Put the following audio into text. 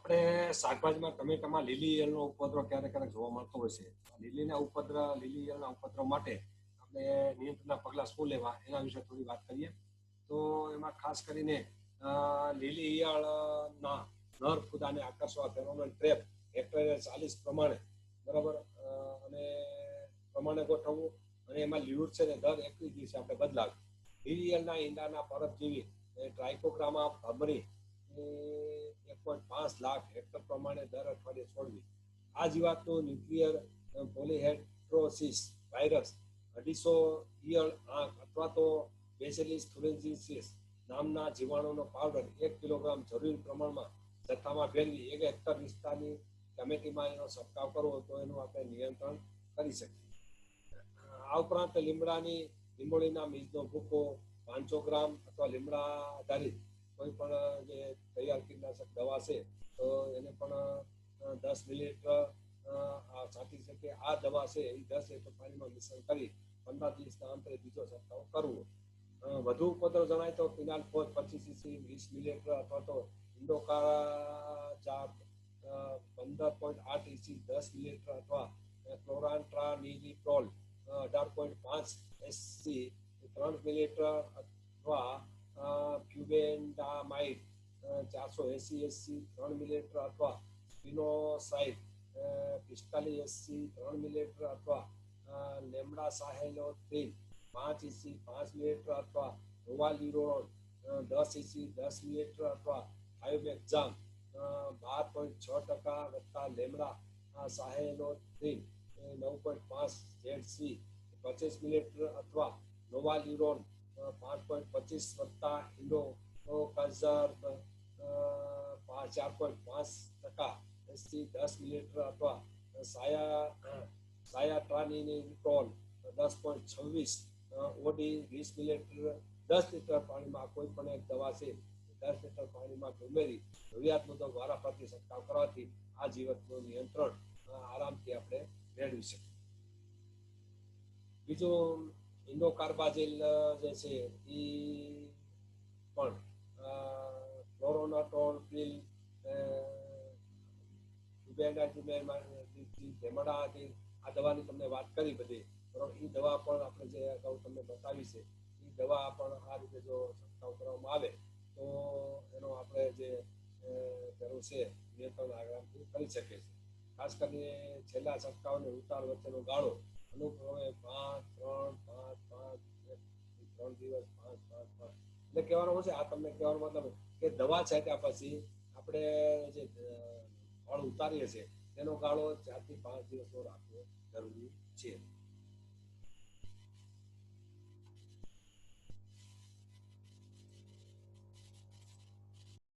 આપણે શાકભાજીમાં ટમેટામાં લીલી ઈયળનો ઉપદ્રવ ક્યારેક ક્યારેક જોવા મળતો હોય છે. લીલીના ઉપદ્રવ, લીલી ઈયળના ઉપદ્રવ માટે આપણે નિયંત્રણના પગલાં શું લેવા એના વિશે થોડી વાત કરીએ. તો એમાં ખાસ કરીને લીલી ઈયળના નર ફૂદાને આકર્ષવા ફેરોમોન ટ્રેપ હેક્ટરે ચાલીસ પ્રમાણે, બરાબર? અને પ્રમાણે ગોઠવવું અને એમાં લીલુડ છે ને દર એકવીસ દિવસે આપણે બદલાવી. લીલી ઈયળના ઈંડાના પરત જેવી ટ્રાઇકોગ્રામા ભમરી પાંચ લાખ હેક્ટર પ્રમાણે દર અઠવાડિયે છોડવી. આ જીવાતનો ન્યુક્લિયર પોલીહેડ્રોસિસ વાયરસ, અઢીસો ઈયળ આંખ અથવા તો બેસેલિસ થુરેન્સિસ નામના જીવાણુનો પાવડર એક કિલોગ્રામ જરૂરી પ્રમાણમાં જથ્થામાં ભેળવી એક હેક્ટર વિસ્તારની કમેટીમાં એનો છંટકાવ કરવો તો એનું આપણે નિયંત્રણ કરી શકીએ. આ ઉપરાંત લીમડાની લીંબોળીના બીજનો ભૂકો પાંચસો ગ્રામ અથવા લીમડા આધારિત કોઈ પણ જે તૈયાર કીટનાશક દવા છે, તો એને પણ દસ મિલીલીટર છાંટી શકીએ આ દવા છે એ દસ લીટર પાણીમાં મિશ્રણ કરી પંદર દિવસના અંતરે બીજો છંટકાવ કરવો. વધુ ઉપદ્રવ જણાય તો ફિનાલ ફોજ પચીસ સીસી વીસ મિલીલીટર અથવા તો ઇન્ડોકારા ચાર પંદર પોઈન્ટ આઠ ઇસી દસ મિલીલીટર અથવા ક્લોરાન્ટ્રાનિલિપ્રોલ અઢાર પોઈન્ટ પાંચ એસસી ત્રણ મિલીલીટર અથવા ક્યુબેન્ડામાઇડ ચારસો એસી એસસી ત્રણ મિલીલીટર અથવા ફિનોસાઇડ પિસ્તાલીસ એસસી ત્રણ મિલીલીટર અથવા લેમડા સાહેલો થ્રી પાંચ ઇસી પાંચ મિલીલીટર અથવા નોવાલિરોન દસ ઇસી દસ મિલીલીટર અથવા થાયોમેક્ઝામ બાર પોઈન્ટ છ ટકા વત્તા લેમડા સાહેલો થ્રી નવ પોઈન્ટ પાંચ ઝેડ સી પચીસ મિલીલીટર અથવા નોવાલિરોન પાંચ પોઈન્ટ પચીસ વત્તા હિંડો કાઝર ચાર પોઈન્ટ પાંચ ટકા એસથી દસ મિલીલીટર અથવા સાયા સાયાટ્રાનીની ટોન દસ પોઈન્ટ છવ્વીસ ઓડી વીસ મિલીલીટર, દસ લીટર પાણીમાં કોઈ પણ એક દવા છે, દસ લીટર પાણીમાં ઉમેરી જરૂરિયાત મુજબ વારાફરતી છંટકાવ કરવાથી આ જીવતનું નિયંત્રણ આરામથી આપણે મેળવી શકીએ. બીજું ઇન્ડોકાર્બાજેલ જે છે એ પણ ક્લોરોનાટોલ પિલ લેમડા હતી આ દવાની તમને વાત કરી બધી બરોબર એ દવા પણ આપણે જે અગાઉ તમને બતાવી છે એ દવા પણ આ રીતે જો છંટકાવ કરવામાં આવે, તો એનો આપણે જે જરૂર છે, નિયંત્રણ આરામથી કરી શકે છે ખાસ કરીને છેલ્લા છંટકાવને ઉતાર વચ્ચેનો ગાળો અનુક્રમે પાંચ, ત્રણ, પાંચ પાંચ ત્રણ દિવસ, પાંચ પાંચ પાંચ. એટલે કહેવાનો છે, આ તમને કહેવાનો મતલબ કે દવા છાંટ્યા પછી આપણે જે ફળ ઉતારીએ છીએ, તેનો ગાળો ચારથી પાંચ દિવસનો રાખવો જરૂરી છે.